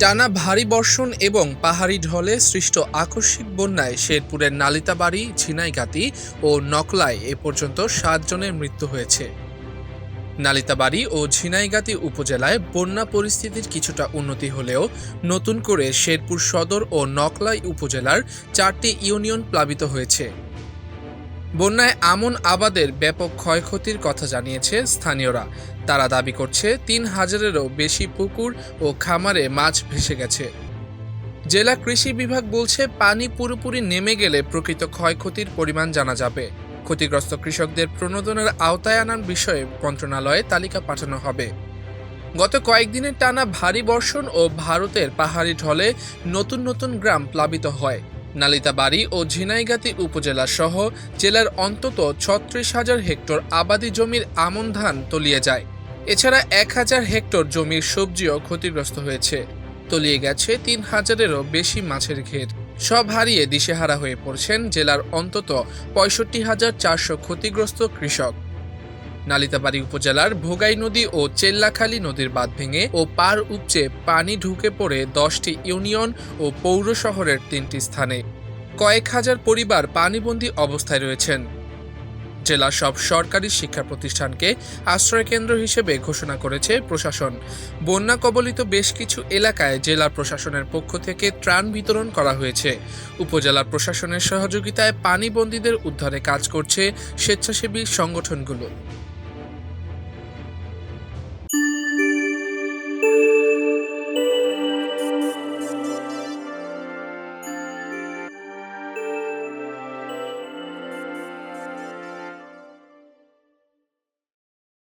টানা ভারী বর্ষণ এবং পাহাড়ি ঢলে সৃষ্ট আকস্মিক বন্যায় শেরপুরের নালিতাবাড়ি, ঝিনাইগাতি ও নকলায় এ পর্যন্ত সাতজনের মৃত্যু হয়েছে। নালিতাবাড়ি ও ঝিনাইগাতি উপজেলায় বন্যা পরিস্থিতির কিছুটা উন্নতি হলেও নতুন করে শেরপুর সদর ও নকলাই উপজেলার চারটি ইউনিয়ন প্লাবিত হয়েছে। বন্যায় আমন আবাদের ব্যাপক ক্ষয়ক্ষতির কথা জানিয়েছে স্থানীয়রা। তারা দাবি করছে, তিন হাজারেরও বেশি পুকুর ও খামারে মাছ ভেসে গেছে। জেলা কৃষি বিভাগ বলছে, পানি পুরোপুরি নেমে গেলে প্রকৃত ক্ষয়ক্ষতির পরিমাণ জানা যাবে। ক্ষতিগ্রস্ত কৃষকদের প্রণোদনের আওতায় আনার বিষয়ে মন্ত্রণালয়ে তালিকা পাঠানো হবে। গত কয়েকদিনের টানা ভারী বর্ষণ ও ভারতের পাহাড়ি ঢলে নতুন নতুন গ্রাম প্লাবিত হয়। নালিতাবাড়ি ও ঝিনাইগাতি উপজেলা সহ জেলার অন্তত ছত্রিশ হাজার হেক্টর আবাদি জমির আমন ধান তলিয়ে যায়। এছাড়া এক হাজার হেক্টর জমির সবজিও ক্ষতিগ্রস্ত হয়েছে। তলিয়ে গেছে তিন হাজারেরও বেশি মাছের ঘের। সব হারিয়ে দিশেহারা হয়ে পড়ছেন জেলার অন্তত পঁয়ষট্টি হাজার চারশো ক্ষতিগ্রস্ত কৃষক। নালিতাবাড়ি উপজেলার ভোগাই নদী ও চেল্লাখালী নদীর বাঁধ ভেঙে ও পার উপচে পানি ঢুকে পড়ে দশটি ইউনিয়ন ও পৌর শহরের তিনটি স্থানে। কয়েক হাজার পরিবার পানিবন্দী অবস্থায় রয়েছেন। জেলার সব সরকারি শিক্ষা প্রতিষ্ঠানকে আশ্রয়কেন্দ্র হিসেবে ঘোষণা করেছে প্রশাসন। বন্যা কবলিত বেশ কিছু এলাকায় জেলা প্রশাসনের পক্ষ থেকে ত্রাণ বিতরণ করা হয়েছে। উপজেলা প্রশাসনের সহযোগিতায় পানিবন্দীদের উদ্ধারে কাজ করছে স্বেচ্ছাসেবী সংগঠনগুলো।